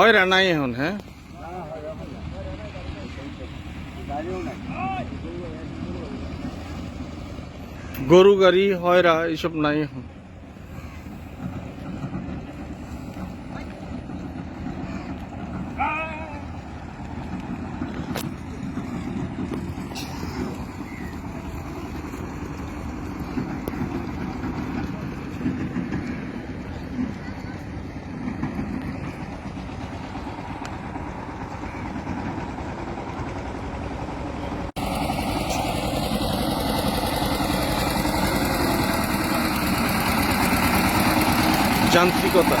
হয়রা নাই এখন হ্যাঁ? গরু গাড়ি হয়রা এইসব নাই এখন। যান্ত্রিকতা।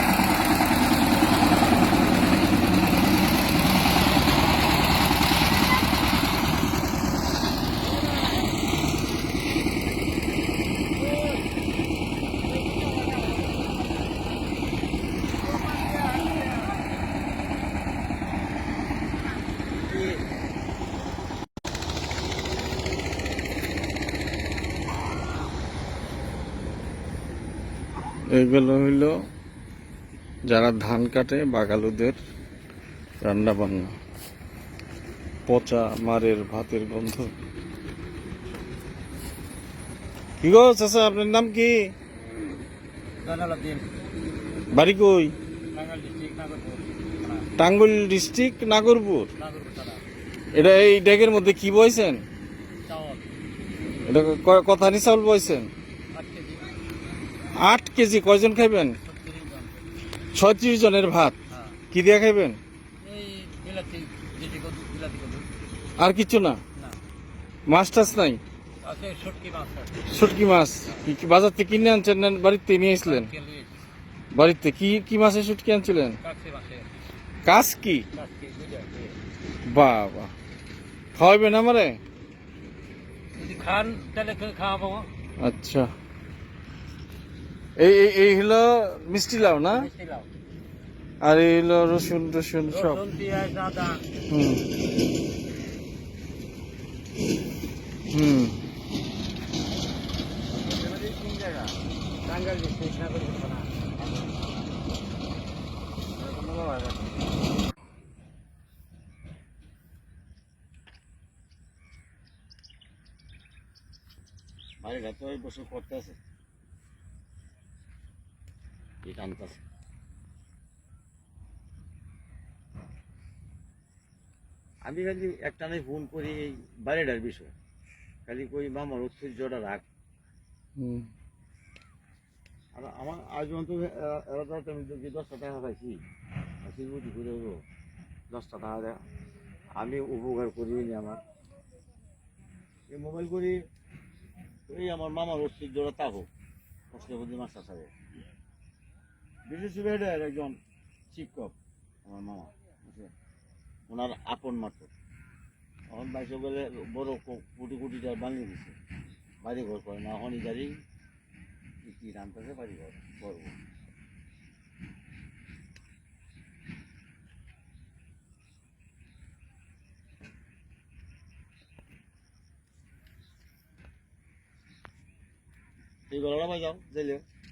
এগুলো হইল যারা ধান কাটে বাগালুদের রান্না বান্না পচা মারের ভাতের গন্ধ। কি গো চাচা আপনার নাম কি? বাড়ি কই? টাঙ্গুল ডিস্ট্রিক্ট নাগরপুর। এটা এই ড্যাগের মধ্যে কি বইছেন? এটা কথা কথানি চাউল বইছেন? আট কেজি কয়জন খাইবেন? ছত্রিশ জন জনের ভাত। হ্যাঁ। কি দিয়ে খাইবেন? আর কিছু না? মাছ টাছ নাই? শুটকি মাছ কি কি বাজার থেকে কিনে আনছেন না বাড়িতে নিয়ে আসলেন? বাড়িতে কি কি মাছের শুটকি আনছিলেন? কাজ কি বাহ বাহ খাওয়াবেন আমারে? খান তাহলে খাওয়াবো। আচ্ছা। এই এই হলো মিষ্টি লাউ না? আর এই হলো রসুন রসুন সব। হুম। হুম। বাড়িটা তো এই বছর করতে আছে। টানতেছে আমি খালি একটা নাই ফোন করি এই বাড়িটার বিষয়। খালি কই মামার ঐশ্বর্যটা রাখ। আর আমার আজ পর্যন্ত এরা তো আমি যদি দশটা টাকা পাইছি। বুঝি করে হলো দশটা টাকা দেয়। আমি উপকার করিনি আমার। এই মোবাইল করি এই আমার মামার ঐশ্বর্যটা তাহো অষ্টপতি মাস্টার সাহেব বিশেষ বেডের একজন শিক্ষক। আমার মামা? ওনার আপন মাত্র। এখন বাইশে গেলে বড় কোটি কোটি টাকা বানিয়ে দিচ্ছে বাড়ি ঘর করে। না হনি গাড়ি কি রান্তাছে বাড়ি ঘর করব এই গলাটা বাই যাও জেলে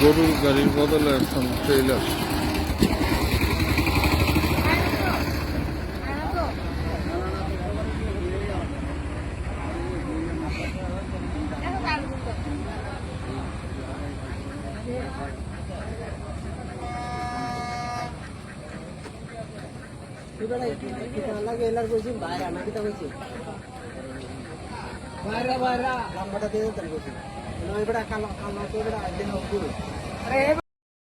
গরুর গাড়ির বদলে এখন ট্রেলার বাইরা বাইরা লম্বাটা দিয়ে দেন বলছি নয় বড় কালো কালো তো বড় আইতে হবে